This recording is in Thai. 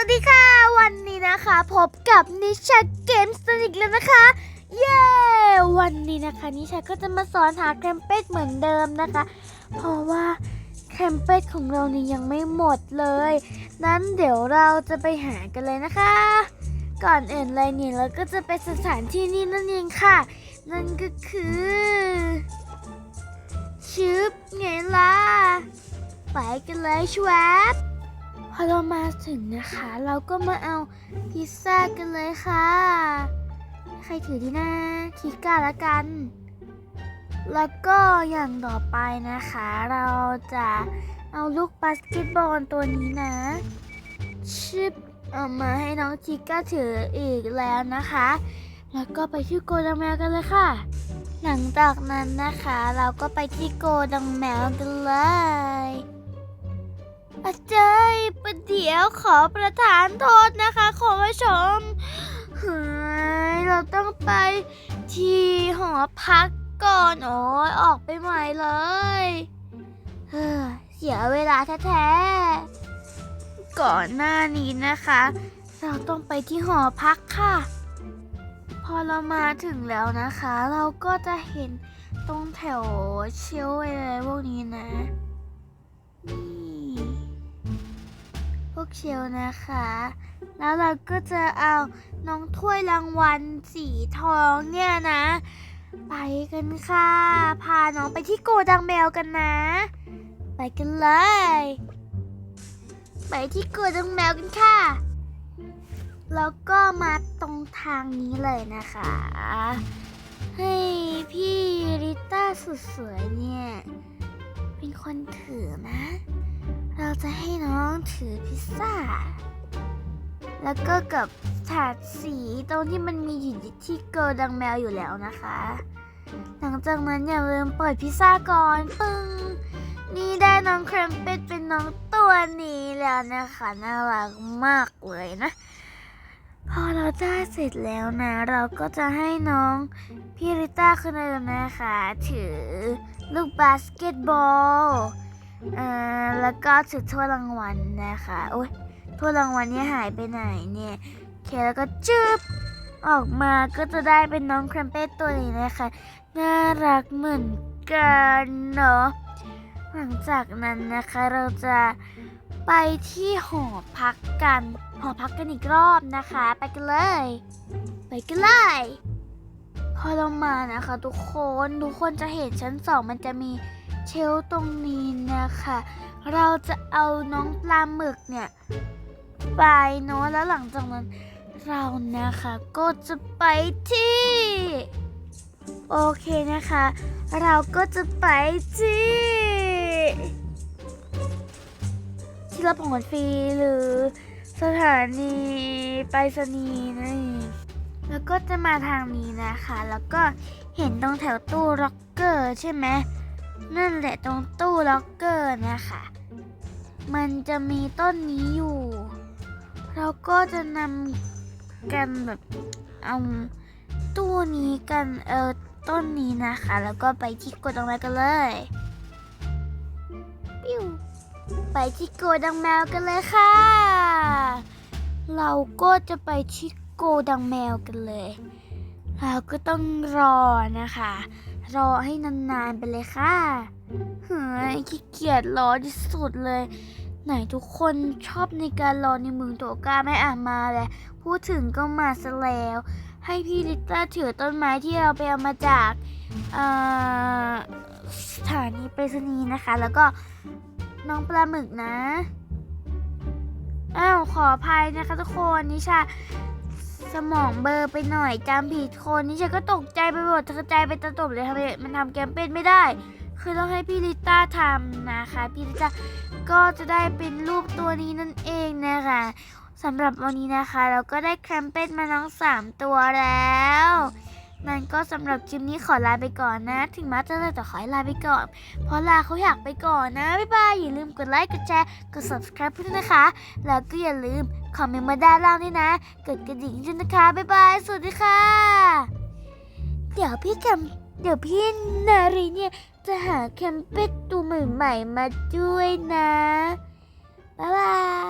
วัสดีค่ะ วันนี้นะคะพบกับนิชาเกมสนิกแล้วนะคะ เย้ วันนี้นะคะนิชาก็จะมาสอนหาแคมเป็ดเหมือนเดิมนะคะ เพราะว่าแคมเป็ดของเรานี่ยังไม่หมดเลย นั้นเดี๋ยวเราจะไปหากันเลยนะคะ ก่อนอื่นเลยเนี่ยเราก็จะไปสถานที่นี่นั่นเองค่ะ นั่นก็คือชึบไงล่ะไปกันเลยชวบ อเรามาถึงนะคะ เราก็มาเอาพิซซ่ากันเลยค่ะ ใครถือดีนะคิก้าละกัน แล้วก็อย่างต่อไปนะคะ เราจะเอาลูกบาสเกตบอลตัวนี้นะ ชิปเอามาให้น้องชิก้าถืออีกแล้วนะคะ แล้วก็ไปที่โกดังแมวกันเลยค่ะ หลังจากนั้นนะคะ เราก็ไปที่โกดังแมวกันเลย อาจารย์ประเดี๋ยวขอประทานโทษนะคะคุณผู้ชมเฮ้ยเราต้องไปที่หอพักก่อนโอ้ยออกไปใหม่เลยเฮ้อเสียเวลาแท้ๆก่อนหน้านี้นะคะ เราต้องไปที่หอพักค่ะ พอเรามาถึงแล้วนะคะ เราก็จะเห็นตรงแถวเชลอะไรพวกนี้นะนี่ กเชลนะคะ แล้วเราก็จะเอาน้องถ้วยรางวัลสีทองเนี่ยนะ ไปกันค่ะ พาน้องไปที่โกดังแมวกันนะ ไปกันเลย ไปที่โกดังแมวกันค่ะ แล้วก็มาตรงทางนี้เลยนะคะ ให้พี่ริต้าสุดสวยเนี่ย เป็นคนถือนะ เราจะให้น้องถือพิซซ่า แล้วก็กับถาดสีตรงที่มันมีอยู่ที่โกดังแมวอยู่แล้วนะคะ หลังจากนั้นอย่าลืมเปิดพิซซ่าก่อนปึ้งนี่ได้น้องแครมเป็ดเป็นน้องตัวนี้แล้วนะคะน่ารักมากเลยนะ พอเราได้เสร็จแล้วนะ เราก็จะให้น้องพี่ริต้าคนเดิมนะคะ ถือลูกบาสเกตบอล อ่าแล้วก็ถือถ้วยรางวัลนะคะโอ้ยถ้วยรางวัลเนี่ยหายไปไหนเนี่ยเคแล้วก็จึ๊บออกมาก็จะได้เป็นน้องแครมเป็ดตัวนี้นะคะ น่ารักเหมือนกันเนาะหลังจากนั้นนะคะเราจะไปที่หอพักกันหอพักกันอีกรอบนะคะ ไปกันเลย ไปกันเลยพอเรามานะคะ ทุกคนทุกคนจะเห็นชั้นสองมันจะมี เชลตรงนี้นะคะ เราจะเอาน้องปลาหมึกเนี่ยไปเนาะแล้วหลังจากนั้นเรานะคะก็จะไปที่ โอเคนะคะ เราก็จะไปที่ ที่รับของฟรีหรือสถานีไปรษณีย์นั่นเองแล้วก็จะมาทางนี้นะคะ แล้วก็เห็นตรงแถวตู้ล็อกเกอร์ใช่ไหม นั่นแหละตรงตู้ล็อกเกอร์นะคะ มันจะมีต้นนี้อยู่ เราก็จะนำกันแบบเอาตู้นี้กันเออต้นนี้นะคะ แล้วก็ไปที่โกดตรงนั้นกันเลยปิ้วไปที่โกดังแมวกันเลยค่ะ เราก็จะไปที่โกดังแมวกันเลย เราก็ต้องรอนะคะ รอให้นานๆไปเลยค่ะ เฮ้ยขี้เกียจรอที่สุดเลย ไหนทุกคนชอบในการรอในเมืองโตกาไม่อ่านมาเลยพูดถึงก็มาซะแล้ว ให้พี่ลิต้าถือต้นไม้ที่เราไปเอามาจากสถานีไปรษณีย์นะคะ แล้วก็น้องปลาหมึกนะอ้าวขออภัยนะคะทุกคนนิชา สมองเบอร์ไปหน่อยจำผิดคนนี้ฉันก็ตกใจไปหมดกระจายไปตะตบเลยทำไมมันทำแกมเป็นไม่ได้ คือต้องให้พี่ลิต้าทำนะคะพี่ลิต้าก็จะได้เป็นรูปตัวนี้นั่นเองนะคะสำหรับวันนี้นะคะ เราก็ได้แคมเปญมาทั้งสามตัวแล้ว นั่นก็สำหรับคลิปนี้ขอลาไปก่อนนะ ถึงม้จะเลยแต่ขอให้ลาไปก่อน เพราะลาเขาอยากไปก่อนนะ บ๊ายบาย อย่าลืมกดไลค์ กดแชร์ กด subscribe ด้วยนะคะ แล้วก็อย่าลืมคอมเมนต์มาด้านล่างด้วยนะ กดกระดิ่งด้วยนะคะ บ๊ายบาย สวัสดีค่ะ เดี๋ยวพี่แคมเดี๋ยวพี่นารีเนี่ยจะหาแคมเป็ดตัวใหม่ๆมาด้วยนะ บ๊ายบาย